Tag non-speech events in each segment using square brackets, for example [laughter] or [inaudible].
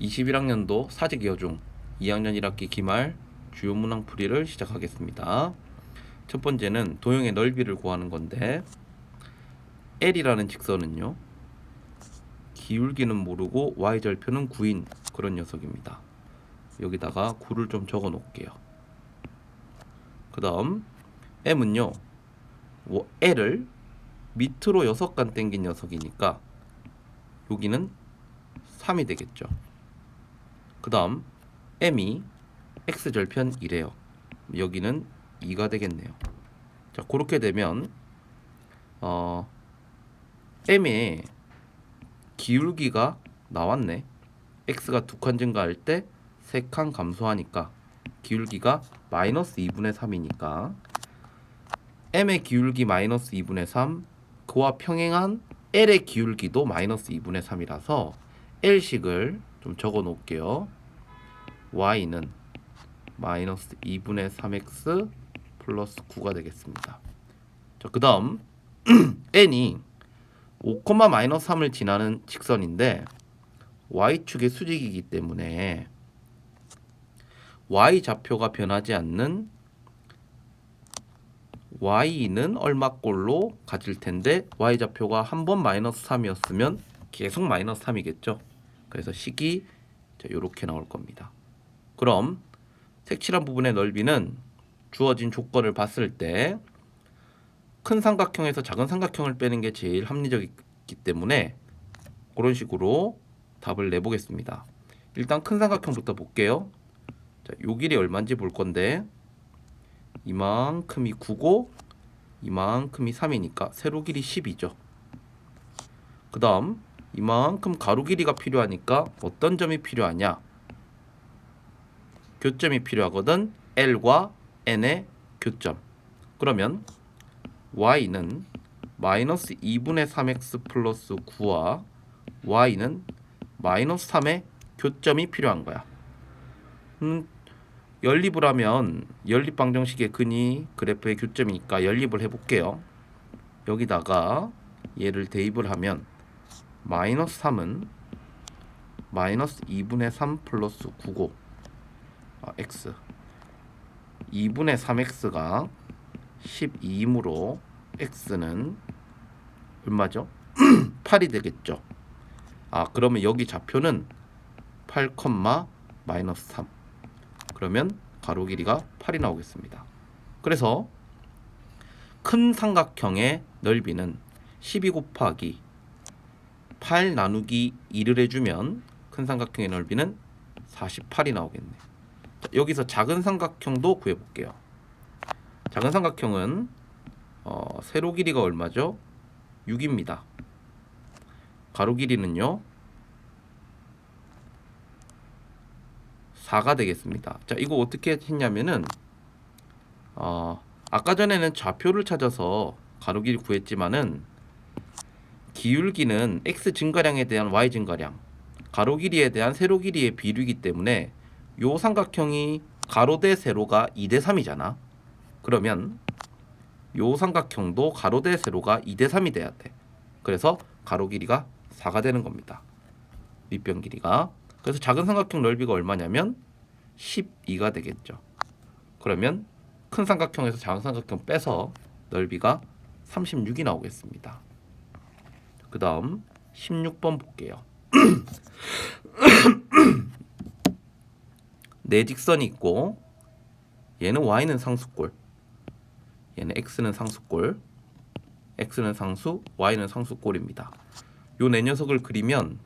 21학년도 사직 여중 2학년 1학기 기말 주요 문항 풀이를 시작하겠습니다. 첫 번째는 도형의 넓이를 구하는 건데 L이라는 직선은요. 기울기는 모르고 y절표는 9인 그런 녀석입니다. 여기다가 9를 좀 적어 놓을게요. 그 다음 M은요. 워- L을 밑으로 6간 당긴 녀석이니까 여기는 3이 되겠죠. 그 다음 m이 x절편 1이에요. 여기는 2가 되겠네요. 자 그렇게 되면 어 m의 기울기가 나왔네. x가 두 칸 증가할 때 세 칸 감소하니까 기울기가 마이너스 2분의 3이니까 m의 기울기 마이너스 2분의 3 그와 평행한 l의 기울기도 마이너스 2분의 3이라서 l식을 좀 적어 놓을게요. y는 마이너스 2분의 3x 플러스 9가 되겠습니다. 자, 그 다음 [clears throat] n이 5, 마이너스 3을 지나는 직선인데 y축의 수직이기 때문에 y 좌표가 변하지 않는 y는 얼마꼴로 가질 텐데 y 좌표가 한 번 마이너스 3이었으면 계속 마이너스 3이겠죠. 그래서 식이 이렇게 나올 겁니다. 그럼 색칠한 부분의 넓이는 주어진 조건을 봤을 때 큰 삼각형에서 작은 삼각형을 빼는 게 제일 합리적이기 때문에 그런 식으로 답을 내보겠습니다. 일단 큰 삼각형부터 볼게요. 자, 요 길이 얼마인지 볼 건데 이만큼이 9고 이만큼이 3이니까 세로 길이 10이죠. 그 다음 이만큼 가로 길이가 필요하니까 어떤 점이 필요하냐? 교점이 필요하거든. L과 N의 교점. 그러면 y는 마이너스 2분의 3x 플러스 9와 y는 마이너스 3의 교점이 필요한 거야. 음, 연립을 하면 연립 방정식의 근이 그래프의 교점이니까 연립을 해볼게요. 여기다가 얘를 대입을 하면 마이너스 3은 마이너스 2분의 3 플러스 9고 아, x 2분의 3x가 12이므로 x는 얼마죠? [clears throat] 8이 되겠죠. 아 그러면 여기 좌표는 8, 마이너스 3 그러면 가로 길이가 8이 나오겠습니다. 그래서 큰 삼각형의 넓이는 12 곱하기 8 나누기 2를 해주면 큰 삼각형의 넓이는 48이 나오겠네. 자, 여기서 작은 삼각형도 구해볼게요. 작은 삼각형은 어, 세로 길이가 얼마죠? 6입니다. 가로 길이는요 4가 되겠습니다. 자, 이거 어떻게 했냐면은 어, 아까 전에는 좌표를 찾아서 가로 길이 구했지만은 기울기는 x 증가량에 대한 y 증가량, 가로 길이에 대한 세로 길이의 비례이기 때문에 요 삼각형이 가로 대 세로가 2 대 3이잖아. 그러면 요 삼각형도 가로 대 세로가 2 대 3이 돼야 돼. 그래서 가로 길이가 4가 되는 겁니다. 밑변 길이가. 그래서 작은 삼각형 넓이가 얼마냐면 12가 되겠죠. 그러면 큰 삼각형에서 작은 삼각형 빼서 넓이가 36이 나오겠습니다. 그 다음 16번 볼게요. [clears throat] 네 직선이 있고 얘는 y는 상수꼴 얘는 x는 상수꼴 x는 상수 y는 상수꼴입니다. 요 네 녀석을 그리면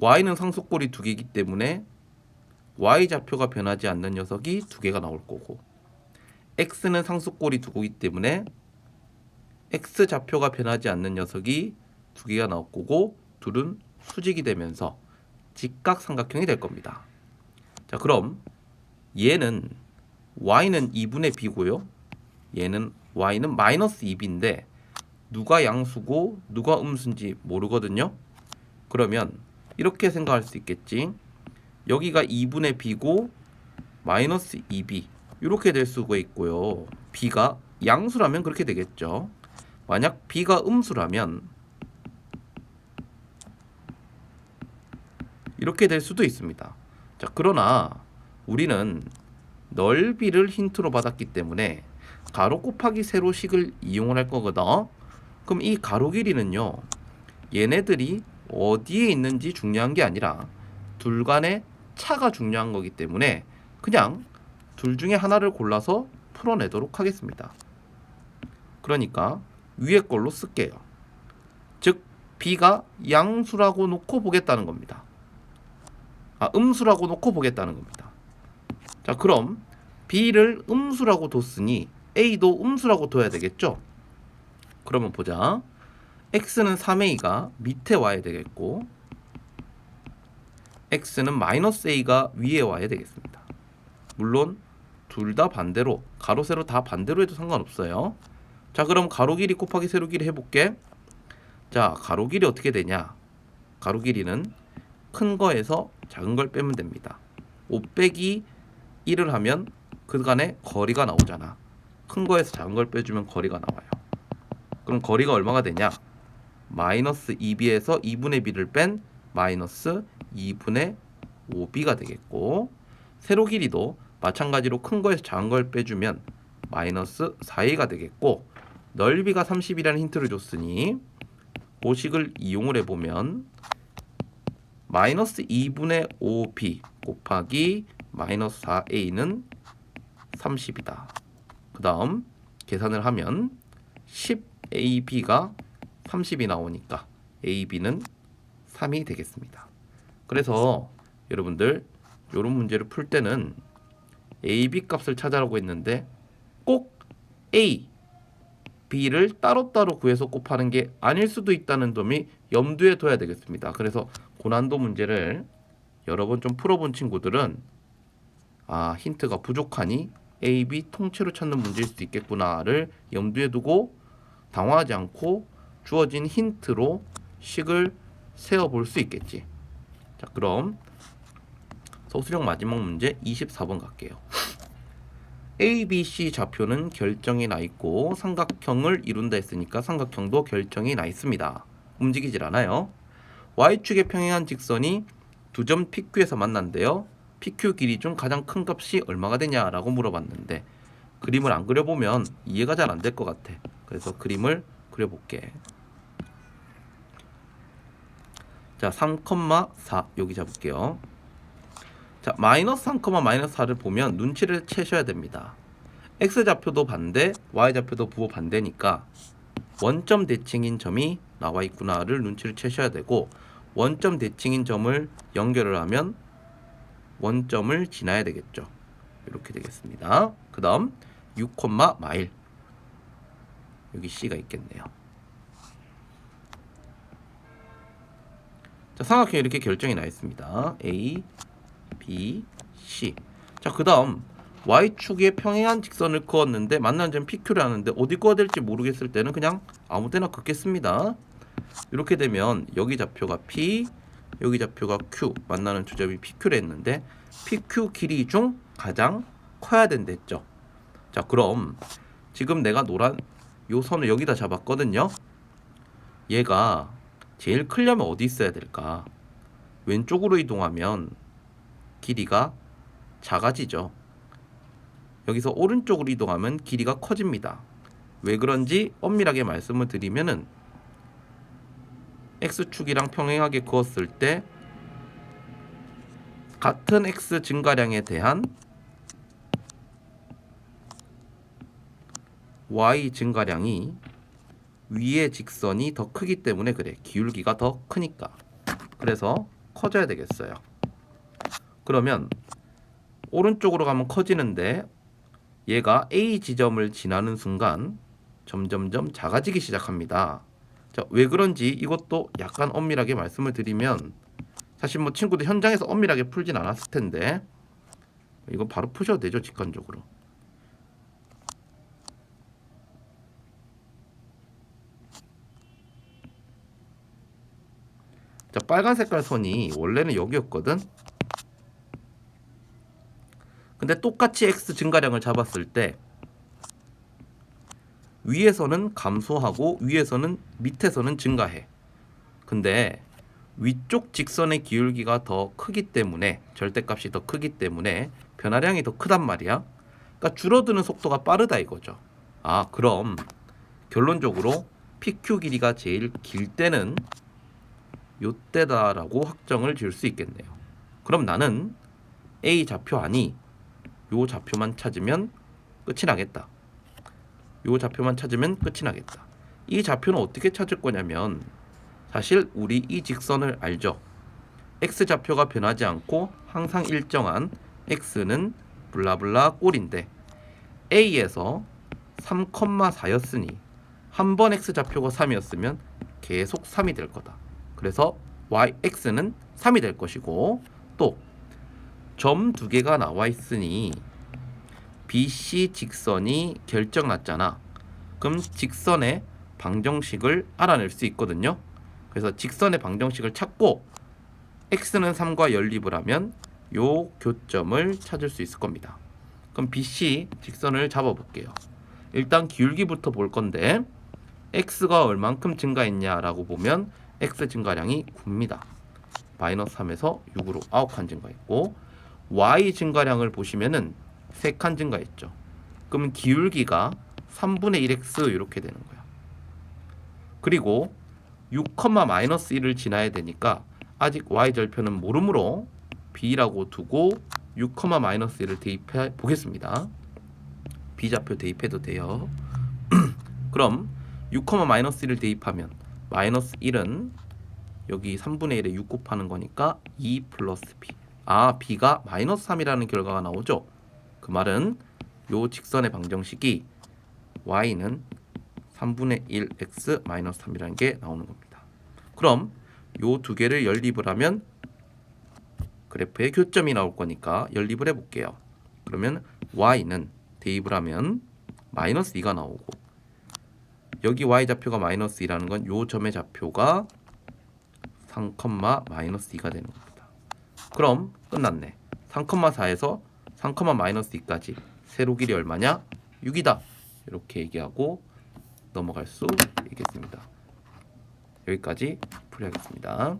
y는 상수꼴이 두 개이기 때문에 y 좌표가 변하지 않는 녀석이 두 개가 나올 거고 x는 상수꼴이 두 개이기 때문에 x 좌표가 변하지 않는 녀석이 두 개가 나올 거고 둘은 수직이 되면서 직각삼각형이 될 겁니다. 자 그럼 얘는 y는 2분의 b고요. 얘는 y는 마이너스 2b인데 누가 양수고 누가 음수인지 모르거든요. 그러면 이렇게 생각할 수 있겠지. 여기가 2분의 b고 마이너스 2b 이렇게 될 수가 있고요. b가 양수라면 그렇게 되겠죠. 만약 b가 음수라면 이렇게 될 수도 있습니다. 자, 그러나 우리는 넓이를 힌트로 받았기 때문에 가로 곱하기 세로식을 이용을 할 거거든. 그럼 이 가로 길이는요. 얘네들이 어디에 있는지 중요한 게 아니라 둘 간의 차가 중요한 거기 때문에 그냥 둘 중에 하나를 골라서 풀어내도록 하겠습니다. 그러니까 위에 걸로 쓸게요. 즉 b가 양수라고 놓고 보겠다는 겁니다. 아, 음수라고 놓고 보겠다는 겁니다. 자, 그럼 b를 음수라고 뒀으니 a도 음수라고 둬야 되겠죠? 그러면 보자. x는 3a가 밑에 와야 되겠고 x는 마이너스 a가 위에 와야 되겠습니다. 물론 둘 다 반대로 가로 세로 다 반대로 해도 상관없어요. 자, 그럼 가로 길이 곱하기 세로 길이 해볼게. 자, 가로 길이 어떻게 되냐? 가로 길이는 큰 거에서 작은 걸 빼면 됩니다. 5 빼기 1을 하면 그간의 거리가 나오잖아. 큰 거에서 작은 걸 빼주면 거리가 나와요. 그럼 거리가 얼마가 되냐? 마이너스 2b에서 2분의 b를 뺀 마이너스 2분의 5b가 되겠고 세로 길이도 마찬가지로 큰 거에서 작은 걸 빼주면 마이너스 4a가 되겠고 넓이가 30이라는 힌트를 줬으니 보식을 이용을 해보면 마이너스 2분의 5b 곱하기 마이너스 4a는 30이다. 그 다음 계산을 하면 10ab가 30이 나오니까 ab는 3이 되겠습니다. 그래서 여러분들 이런 문제를 풀 때는 ab 값을 찾아라고 했는데 꼭 a, b를 따로따로 구해서 곱하는 게 아닐 수도 있다는 점이 염두에 둬야 되겠습니다. 그래서 고난도 문제를 여러 번 좀 풀어본 친구들은 아 힌트가 부족하니 A, B 통째로 찾는 문제일 수도 있겠구나를 염두에 두고 당황하지 않고 주어진 힌트로 식을 세어볼 수 있겠지. 자 그럼 서술형 마지막 문제 24번 갈게요. A, B, C 좌표는 결정이 나 있고 삼각형을 이룬다 했으니까 삼각형도 결정이 나 있습니다. 움직이질 않아요. Y축에 평행한 직선이 두 점 PQ에서 만난대요. PQ 길이 중 가장 큰 값이 얼마가 되냐라고 물어봤는데 그림을 안 그려보면 이해가 잘 안 될 것 같아. 그래서 그림을 그려볼게. 자, 3,4 여기 잡을게요. 자, 마이너스 3, 마이너스 4를 보면 눈치를 채셔야 됩니다. x 좌표도 반대, y 좌표도 부호 반대니까 원점 대칭인 점이 나와 있구나를 눈치를 채셔야 되고 원점 대칭인 점을 연결을 하면 원점을 지나야 되겠죠. 이렇게 되겠습니다. 그 다음 6, 마일 여기 C가 있겠네요. 자, 삼각형 이렇게 결정이 나 있습니다. A, B, C. 자, 그 다음 Y축에 평행한 직선을 그었는데 만난 점 PQ를 하는데 어디 그어야 될지 모르겠을 때는 그냥 아무 데나 긋겠습니다. 이렇게 되면 여기 좌표가 P, 여기 좌표가 Q 만나는 두 점이 PQ를 했는데 PQ 길이 중 가장 커야 된댔죠. 자, 그럼 지금 내가 노란 요 선을 여기다 잡았거든요. 얘가 제일 크려면 어디 있어야 될까? 왼쪽으로 이동하면 길이가 작아지죠. 여기서 오른쪽으로 이동하면 길이가 커집니다. 왜 그런지 엄밀하게 말씀을 드리면은 x축이랑 평행하게 그었을 때 같은 x 증가량에 대한 y 증가량이 위의 직선이 더 크기 때문에 그래. 기울기가 더 크니까. 그래서 커져야 되겠어요. 그러면 오른쪽으로 가면 커지는데 얘가 A 지점을 지나는 순간 점점점 작아지기 시작합니다. 자, 왜 그런지 이것도 약간 엄밀하게 말씀을 드리면 사실 뭐 친구들 현장에서 엄밀하게 풀진 않았을 텐데 이거 바로 푸셔도 되죠, 직관적으로. 자, 빨간 색깔 선이 원래는 여기였거든. 근데 똑같이 x 증가량을 잡았을 때 위에서는 감소하고 위에서는 밑에서는 증가해. 근데 위쪽 직선의 기울기가 더 크기 때문에 절대값이 더 크기 때문에 변화량이 더 크단 말이야. 그러니까 줄어드는 속도가 빠르다 이거죠. 아 그럼 결론적으로 PQ 길이가 제일 길 때는 요때다라고 확정을 지을 수 있겠네요. 그럼 나는 A 좌표 아니 요 좌표만 찾으면 끝이 나겠다. 요 좌표만 찾으면 끝이 나겠다. 이 좌표는 어떻게 찾을 거냐면 사실 우리 이 직선을 알죠. x 좌표가 변하지 않고 항상 일정한 x는 블라블라 꼴인데 a에서 3,4였으니 한 번 x 좌표가 3이었으면 계속 3이 될 거다. 그래서 y x는 3이 될 것이고 또 점 두 개가 나와 있으니 BC 직선이 결정 났잖아. 그럼 직선의 방정식을 알아낼 수 있거든요. 그래서 직선의 방정식을 찾고 x는 3과 연립을 하면 요 교점을 찾을 수 있을 겁니다. 그럼 BC 직선을 잡아 볼게요. 일단 기울기부터 볼 건데 x가 얼만큼 증가했냐라고 보면 x 증가량이 9입니다. 마이너스 3에서 6으로 9칸 증가했고 y 증가량을 보시면은 3칸 증가했죠. 그러면 기울기가 3분의 1x 이렇게 되는 거야. 그리고 6, 마이너스 1을 지나야 되니까 아직 y 절편은 모름으로 b라고 두고 6, 마이너스 1을 대입해 보겠습니다. b 좌표 대입해도 돼요. [clears throat] 그럼 6, 마이너스 1을 대입하면 마이너스 1은 여기 3분의 1에 6 곱하는 거니까 2 플러스 b. 아, b가 마이너스 3이라는 결과가 나오죠. 그 말은 요 직선의 방정식이 y는 3분의 1 x 마이너스 3이라는 게 나오는 겁니다. 그럼 요 두 개를 연립을 하면 그래프의 교점이 나올 거니까 연립을 해볼게요. 그러면 y는 대입을 하면 마이너스 2가 나오고 여기 y 좌표가 마이너스 2라는 건 요 점의 좌표가 3, 마이너스 2가 되는 겁니다. 그럼 끝났네. 3,4에서 3, 마이너스 2까지 세로 길이 얼마냐? 6이다. 이렇게 얘기하고 넘어갈 수 있겠습니다. 여기까지 풀이하겠습니다.